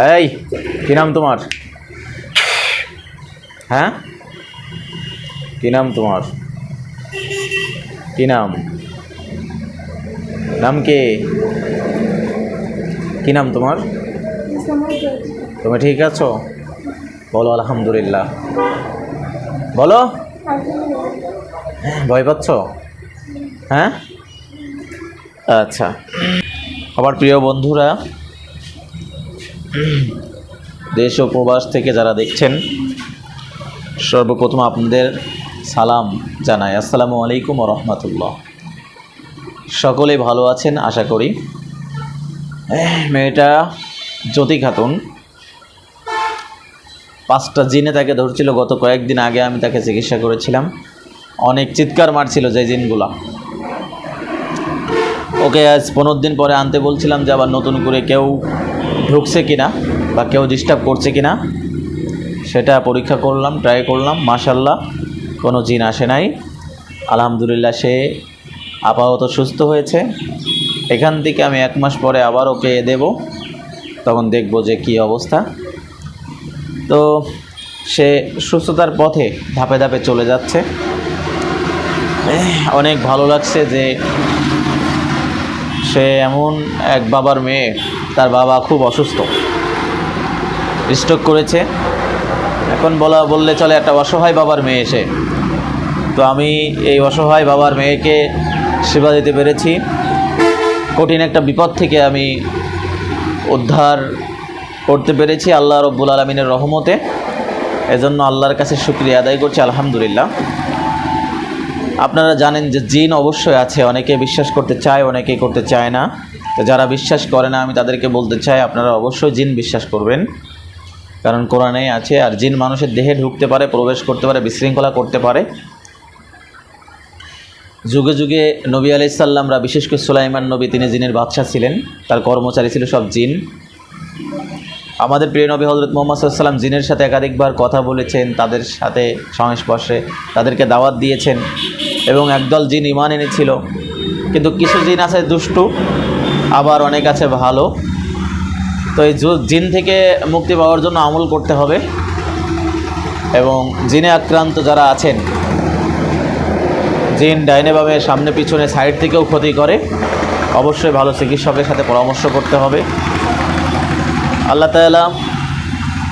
এই, কি নাম তোমার? হ্যাঁ? কি নাম তোমার? কি নাম? নাম কে? কি নাম তোমার? তুমি ঠিক আছো? বলো, আলহামদুলিল্লাহ। বলো। ভয় পাচ্ছ? হ্যাঁ? আচ্ছা। আমার প্রিয় বন্ধুরা দেশ ও প্রবাস থেকে যারা দেখছেন, সর্বপ্রথম আপনাদের সালাম জানাই। আসসালামু আলাইকুম রহমতুল্লাহ। সকলে ভালো আছেন? আশা করি। মেয়েটা জ্যোতি খাতুন। পাঁচটা জিনে তাকে ধরছিল, গত কয়েকদিন আগে আমি তাকে চিকিৎসা করেছিলাম। অনেক চিৎকার মারছিল যে জিনগুলা। ওকে আজ পনেরো দিন পরে আনতে বলছিলাম যে আবার নতুন করে কেউ ঢুকছে কিনা বা কেউ ডিস্টার্ব করছে কিনা, সেটা পরীক্ষা করলাম ট্রাই করলাম মাশাল্লাহ কোনো জিন আসে নাই। আলহামদুলিল্লাহ সে আপাতত সুস্থ হয়েছে। এখান থেকে আমি এক মাস পরে আবার ওকে দেব, তখন দেখব যে কি অবস্থা। তো সে সুস্থতার পথে ধাপে ধাপে চলে যাচ্ছে। অনেক ভালো লাগছে যে সে এমন এক বাবার মেয়ে, তার বাবা খুব অসুস্থ। স্ট্রোক করেছে। এখন বলা, বললে চলে একটা অসহায় বাবার মেয়ে এসে তো আমি এই অসহায় বাবার মেয়েকে সেবা দিতে পেরেছি। কঠিন একটা বিপদ থেকে আমি উদ্ধার করতে পেরেছি আল্লাহ রব্বুল আলমিনের রহমতে। এজন্য আল্লাহর কাছে শুক্রিয়া আদায় করছি, আলহামদুলিল্লাহ। আপনারা জানেন যে জিন অবশ্যই আছে, অনেকে বিশ্বাস করতে চায়, অনেকে করতে চায় না। তো যারা বিশ্বাস করে না, আমি তাদেরকে বলতে চাই, আপনারা অবশ্যই জিন বিশ্বাস করবেন। কারণ কোরআনে আছে, আর জিন মানুষের দেহে ঢুকতে পারে, প্রবেশ করতে পারে, বিশৃঙ্খলা করতে পারে। যুগে যুগে নবী আলাইসাল্লামরা বিশেষ করে সুলাইমান নবী, তিনি জিনের বাদশাহ ছিলেন। তার কর্মচারী ছিল সব জিন। আমাদের প্রিয় নবী হজরত মোহাম্মদ সাল্লাম জিনের সাথে একাধিকবার কথা বলেছেন, তাদের সাথে সংস্পর্শে তাদেরকে দাওয়াত দিয়েছেন। এবং একদল জিন ইমান এনেছিল। কিন্তু কিছু জিন আছে দুষ্টু আবার অনেক আছে ভালো। তো এই জিন থেকে মুক্তি পাওয়ার জন্য আমল করতে হবে। এবং জিনে আক্রান্ত যারা আছেন জিন ডাইনেভাবে সামনে পিছনে সাইড থেকেও ক্ষতি করে। অবশ্যই ভালো চিকিৎসকের সাথে পরামর্শ করতে হবে। আল্লাহ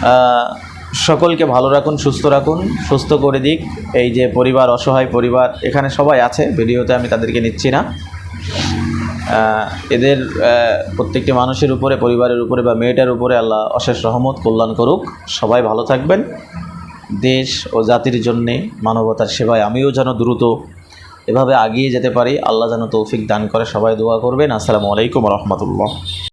আহ, সকলকে ভালো রাখুন, সুস্থ রাখুন, সুস্থ করে দিক। এই যে পরিবার, অসহায় পরিবার, এখানে সবাই আছে, ভিডিওতে আমি তাদেরকে নিচ্ছি না। এদের প্রত্যেকটি মানুষের উপরে, পরিবারের উপরে বা মেয়েটার উপরে আল্লাহ অশেষ রহমত কল্যাণ করুক। সবাই ভালো থাকবেন। দেশ ও জাতির জন্যে মানবতার সেবায় আমিও যেন দ্রুত এভাবে আগিয়ে যেতে পারি, আল্লাহ যেন তৌফিক দান করে। সবাই দোয়া করবেন। আসসালামু আলাইকুম রহমতুল্লাহ।